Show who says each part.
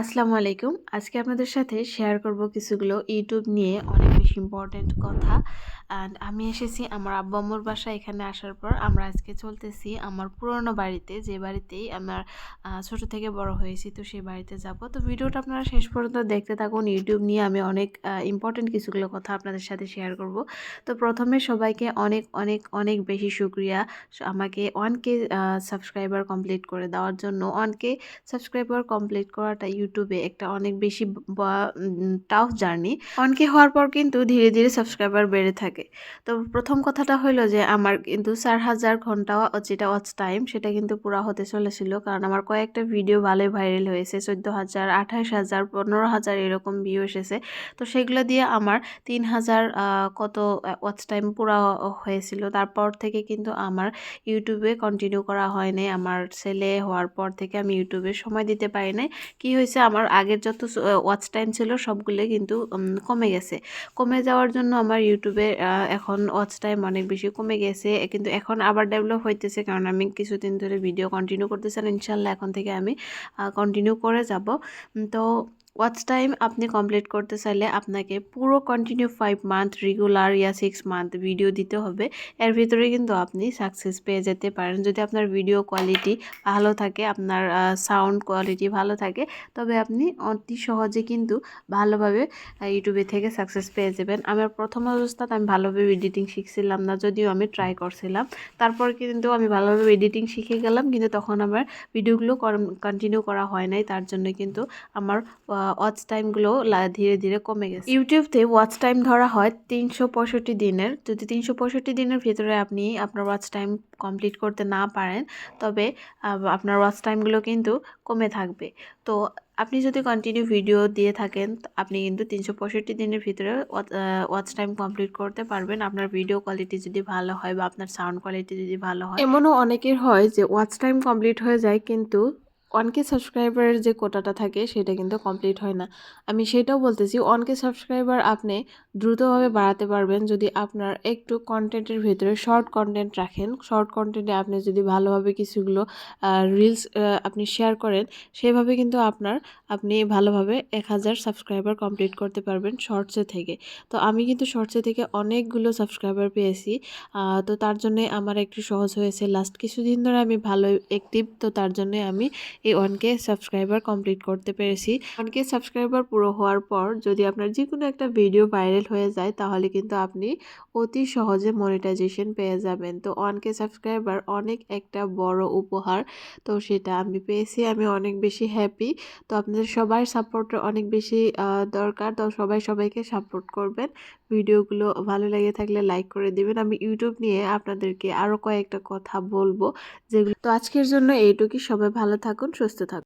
Speaker 1: আসসালামু আলাইকুম। আজকে আপনাদের সাথে শেয়ার করব কিছুগুলো ইউটিউব নিয়ে অনেক বেশি ইম্পর্ট্যান্ট কথা। অ্যান্ড আমি এসেছি আমার আব্বু আম্মুর বাসা এখানে আসার পর। আমরা আজকে চলতেছি আমার পুরনো বাড়িতে। যে বাড়িতেই আমার ছোট থেকে বড় হয়েছি তো সেই বাড়িতে যাব। তো ভিডিওটা আপনারা শেষ পর্যন্ত দেখতে থাকুন। ইউটিউব নিয়ে আমি অনেক ইম্পর্ট্যান্ট কিছুগুলো কথা আপনাদের সাথে শেয়ার করব। তো প্রথমে সবাইকে অনেক অনেক অনেক বেশি শুক্রিয়া আমাকে ওয়ান কে সাবস্ক্রাইবার কমপ্লিট করে দেওয়ার জন্য। ওয়ান কে সাবস্ক্রাইবার কমপ্লিট করাটা ইউটিউবে একটা অনেক বেশি টাফ জার্নি অনকে হওয়ার পর কিন্তু ধীরে ধীরে সাবস্ক্রাইবার বেড়ে থাকে। তো প্রথম কথাটা হলো যে, আমার কিন্তু চার হাজার ঘণ্টা যেটা ওয়াচ টাইম সেটা কিন্তু পুরা হতে চলেছিল। কারণ আমার কয়েকটা ভিডিও ভালোই ভাইরাল হয়েছে, চোদ্দ হাজার, আঠাশ হাজার, পনেরো হাজার এরকম ভিউ এসেছে। তো সেগুলো দিয়ে আমার তিন হাজার কত ওয়াচ টাইম পুরা হয়েছিল। তারপর থেকে কিন্তু আমার ইউটিউবে কন্টিনিউ করা হয় নাই। আমার ছেলে হওয়ার পর থেকে আমি ইউটিউবে সময় দিতে পারি নাই। কী হয়েছে, আমার আগের যত ওয়াচ টাইম ছিল, সবগুলো কিন্তু কমে গেছে। কমে যাওয়ার জন্য আমার ইউটিউবে এখন ওয়াচ টাইম অনেক বেশি কমে গেছে কিন্তু এখন আবার ডেভেলপ হইতেছে, কারণ আমি কিছুদিন ধরে ভিডিও কন্টিনিউ করতেছিলাম ইনশাল্লাহ এখন থেকে আমি কন্টিনিউ করে যাব। তো ওয়াচ টাইম আপনি কমপ্লিট করতে চাইলে আপনাকে পুরো কন্টিনিউ ফাইভ মান্থ রেগুলার ইয়া সিক্স মান্থ ভিডিও দিতে হবে। এর ভিতরে কিন্তু আপনি সাকসেস পেয়ে যেতে পারেন। যদি আপনার ভিডিও কোয়ালিটি ভালো থাকে, আপনার সাউন্ড কোয়ালিটি ভালো থাকে, তবে আপনি অতি সহজে কিন্তু ভালোভাবে ইউটিউবে থেকে সাকসেস পেয়ে যাবেন। আমার প্রথম অবস্থাতে আমি ভালোভাবে এডিটিং শিখছিলাম না, যদিও আমি ট্রাই করছিলাম। তারপর কিন্তু আমি ভালোভাবে এডিটিং শিখে গেলাম, কিন্তু তখন আমার ভিডিওগুলো কন্টিনিউ করা হয় নাই। তার জন্য কিন্তু আমার ওয়াচ টাইমগুলো ধীরে ধীরে কমে গেছে। ইউটিউবতে ওয়াচ টাইম ধরা হয় তিনশো পঁয়ষট্টি দিনের। যদি তিনশো পঁয়ষট্টি দিনের ভিতরে আপনি আপনার ওয়াচ টাইম কমপ্লিট করতে না পারেন তবে আপনার ওয়াচ টাইমগুলো কিন্তু কমে থাকবে। তো আপনি যদি কন্টিনিউ ভিডিও দিয়ে থাকেন আপনি কিন্তু তিনশো পঁয়ষট্টি দিনের ভিতরে ওয়াচ টাইম কমপ্লিট করতে পারবেন। আপনার ভিডিও কোয়ালিটি যদি ভালো হয় বা আপনার সাউন্ড কোয়ালিটি যদি ভালো হয়। এমনও অনেকের হয় যে ওয়াচ টাইম কমপ্লিট হয়ে যায় কিন্তু কে সাবস্ক্রাইবারের যে কোটাটা থাকে, সেটা কিন্তু কমপ্লিট হয় না। আমি সেটাও বলতেছি কে সাবস্ক্রাইবার আপনি দ্রুতভাবে বাড়াতে পারবেন যদি আপনার একটু কন্টেন্টের ভিতরে শর্ট কন্টেন্ট রাখেন। শর্ট কন্টেন্টে আপনি যদি ভালোভাবে কিছুগুলো রিলস আপনি শেয়ার করেন, সেভাবে কিন্তু আপনার আপনি ভালোভাবে এক হাজার সাবস্ক্রাইবার কমপ্লিট করতে পারবেন শর্টসে থেকে। তো আমি কিন্তু শর্টসে থেকে অনেকগুলো সাবস্ক্রাইবার পেয়েছি। তো তার জন্যে আমার একটু সহজ হয়েছে। লাস্ট কিছুদিন ধরে আমি ভালো অ্যাক্টিভ তো তার জন্যে আমি এই ওয়ান কে সাবস্ক্রাইবার কমপ্লিট করতে পেরেছি। ওয়ান কে সাবস্ক্রাইবার পুরো হওয়ার পর যদি আপনার যে কোনো একটা ভিডিও ভাইরাল হয়ে যায়, তাহলে কিন্তু আপনি অতি সহজে মনিটাইজেশন পেয়ে যাবেন। তো ওয়ান কে সাবস্ক্রাইবার অনেক একটা বড় উপহার। তো সেটা আমি পেয়েছি, আমি অনেক বেশি হ্যাপি তো আপনাদের সবার সাপোর্ট অনেক বেশি দরকার। তো সবাই সবাইকে সাপোর্ট করবেন। ভিডিওগুলো ভালো লেগে থাকলে লাইক করে দিবেন। আমি ইউটিউব নিয়ে আপনাদেরকে আরও কয়েকটা কথা বলব যেগুলো তো আজকের জন্য এইটুকুই। সবাই ভালো থাকুন। সুস্থ থাকুন।